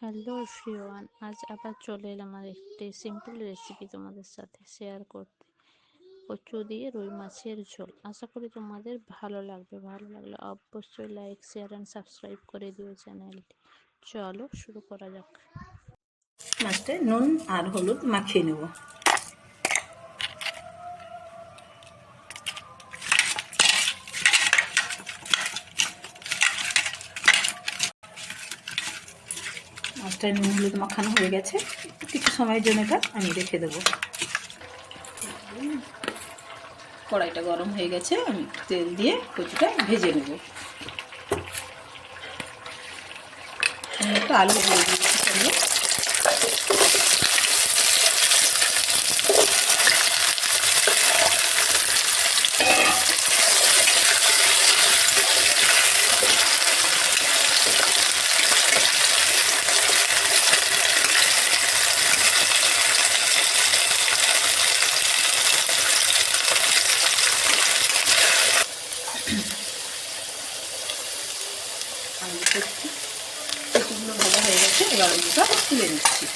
Hello everyone আজ আবার চলে এলাম আর একটি সিম্পল রেসিপি তোমাদের সাথে শেয়ার করতে। কচু দিয়ে রুই মাছের ঝোল। আশা করি তোমাদের ভালো লাগবে। ভালো লাগলে অবশ্যই লাইক শেয়ার অ্যান্ড সাবস্ক্রাইব করে দিও চ্যানেলটি চলো শুরু করা যাক। মাছটা নুন আর হলুদ মাখিয়ে নেব। মাছটায় নুন হলুদ মাখানো হয়ে গেছে। কিছু সময়ের জন্য এটা আমি রেখে দেবো। কড়াইটা গরম হয়ে গেছে, আমি তেল দিয়ে কচুটা ভেজে নেব। একটা আলু দিয়ে দিচ্ছি সঙ্গে আমি করছি কচুগুলো ভাজা হয়ে গেছে ওগুলো তুলে নিচ্ছি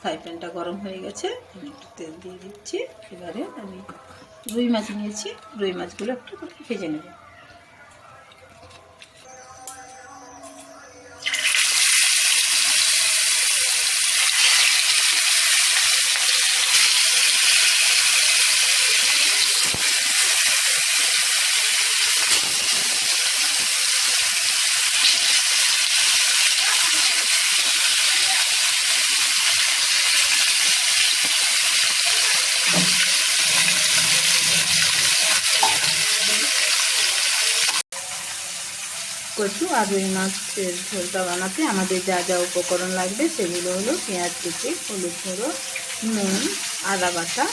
ফ্রাই গরম হয়ে গেছে, আমি একটু তেল দিয়ে দিচ্ছি। এবারে আমি রুই মাছ নিয়েছি, রুই মাছগুলো একটু ভেজে নেব। কচু আর রুই মাছের ঝোলটা বানাতে আমাদের যা যা উপকরণ লাগবে সেগুলো হলো পেঁয়াজ কুচি, হলুদ গুঁড়ো, নুন, আদা বাটা,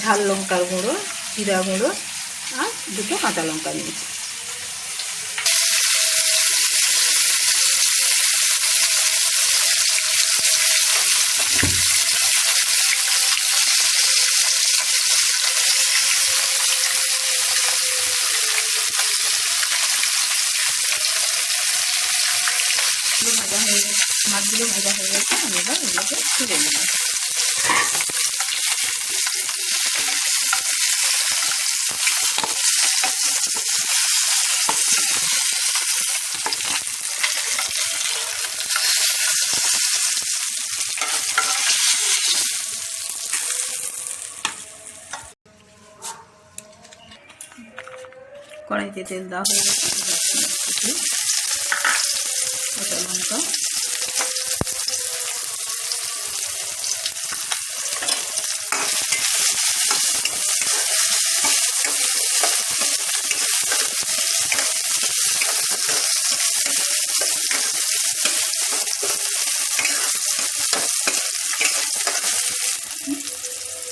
ঝাল লঙ্কার গুঁড়ো, জিরা গুঁড়ো আর দুটো কাঁচা লঙ্কা নিয়েছি। মাছগুলো ভাজা হয়ে গেছে, মাছগুলো ভাজা হয়ে গেছে, আমি এবার এগুলোকে তুলে নেব। কড়াইতে তেল দেওয়া হয়ে গেছে কাঁচা লঙ্কা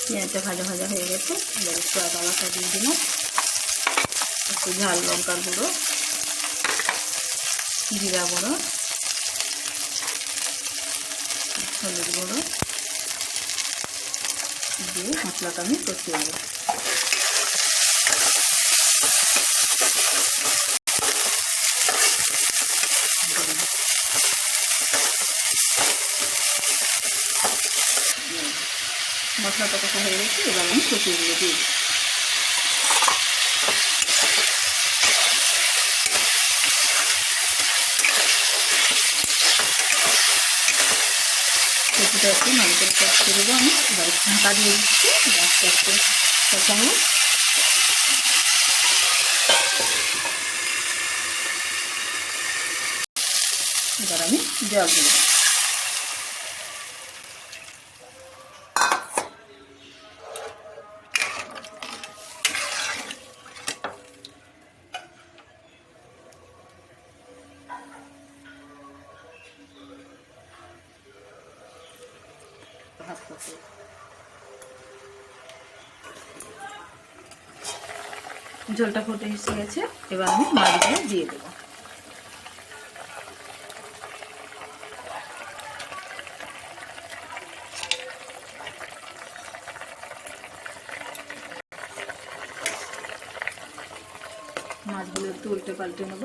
পেঁয়াজটা ভাজা ভাজা হয়ে গেছে। এবার একটু আদা বাটা দিয়ে দিলাম। একটু ঝাল লঙ্কার গুঁড়ো। জিরা গুঁড়ো, হলুদ গুঁড়ো দিয়ে মশলাটা আমি কষিয়ে নেব। মশলাটা কষা হয়ে গেছে, এবার আমি কষিয়ে দিয়ে দিই কচুটা একটু নারকেল কষতে দেবো আমি। এবার ঢাকা দিয়ে দিচ্ছি আস্তে আস্তে এবার আমি জল দেবো জলটা ঝোলটা ফুটে এসে গেছে, এবার আমি মাছগুলো দিয়ে দেবো। মাছগুলো একটু উল্টে পাল্টে নেব।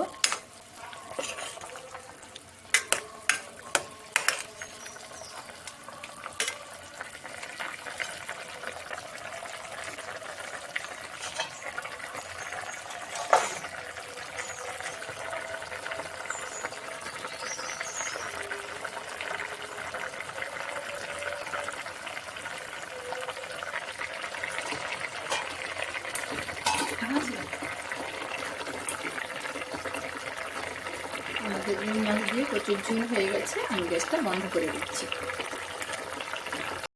রুই মাছ দিয়ে প্রচুর ঝুল হয়ে গেছে আমি গ্যাসটা বন্ধ করে দিচ্ছি।